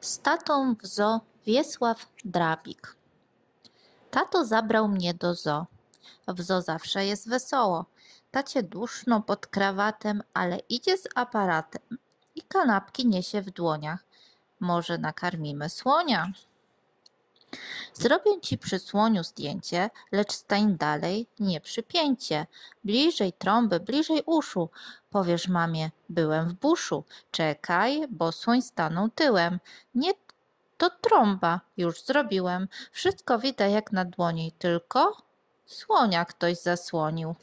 Z tatą w zoo Wiesław Drabik. Tato zabrał mnie do zoo. W zoo zawsze jest wesoło. Tacie duszno pod krawatem, ale idzie z aparatem i kanapki niesie w dłoniach. Może nakarmimy słonia. Zrobię ci przy słoniu zdjęcie, lecz stań dalej, nie przypięcie. Bliżej trąby, bliżej uszu. Powiesz mamie, byłem w buszu. Czekaj, bo słoń stanął tyłem. Nie to trąba, już zrobiłem. Wszystko widać jak na dłoni, tylko słonia ktoś zasłonił.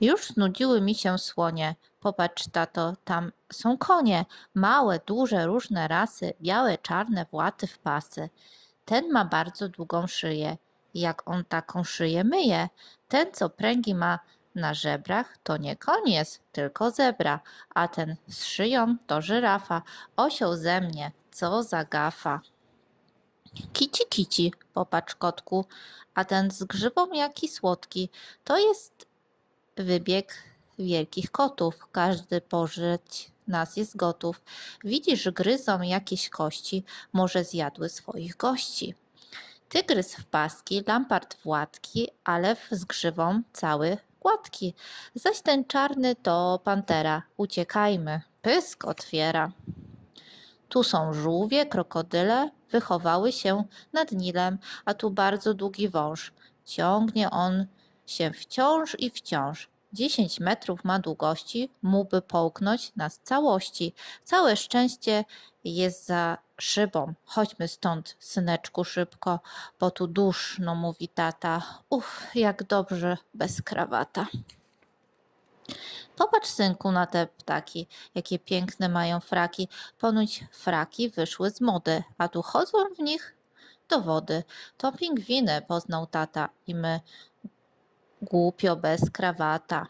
Już znudziły mi się słonie. Popatrz, tato, tam są konie. Małe, duże, różne rasy, białe, czarne, właty w pasy. Ten ma bardzo długą szyję. Jak on taką szyję myje? Ten, co pręgi ma na żebrach, to nie koniec, tylko zebra, a ten z szyją to żyrafa. Osioł ze mnie, co za gafa. Kici, kici, popatrz kotku, a ten z grzybą jaki słodki. To jest wybieg wielkich kotów. Każdy pożyć nas jest gotów. Widzisz, gryzą jakieś kości, może zjadły swoich gości. Tygrys w paski, lampart w łatki, a lew z grzywą cały gładki. Zaś ten czarny to pantera. Uciekajmy, pysk otwiera. Tu są żółwie, krokodyle, wychowały się nad Nilem, a tu bardzo długi wąż. Ciągnie on się wciąż i wciąż. 10 metrów ma długości, mógłby połknąć nas całości. Całe szczęście jest za szybą. Chodźmy stąd, syneczku, szybko, bo tu duszno, mówi tata. Uff, jak dobrze bez krawata. Popatrz, synku, na te ptaki, jakie piękne mają fraki. Ponuć fraki wyszły z mody, a tu chodzą w nich do wody. To pingwiny, poznał tata i my głupio bez krawata.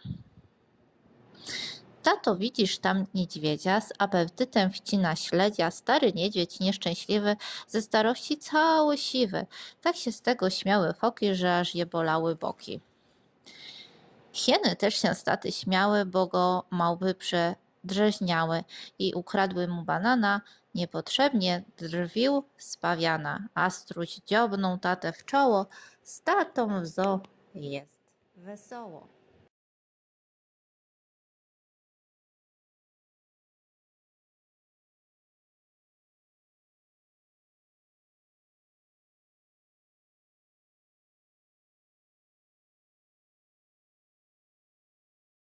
Tato, widzisz tam niedźwiedzia, z apetytem wcina śledzia, stary niedźwiedź nieszczęśliwy, ze starości cały siwy. Tak się z tego śmiały foki, że aż je bolały boki. Hieny też się z taty śmiały, bo go małby przedrzeźniały i ukradły mu banana, niepotrzebnie drwił z pawiana, a struś dziobnął tatę w czoło, z tatą w zoo jest wesoło.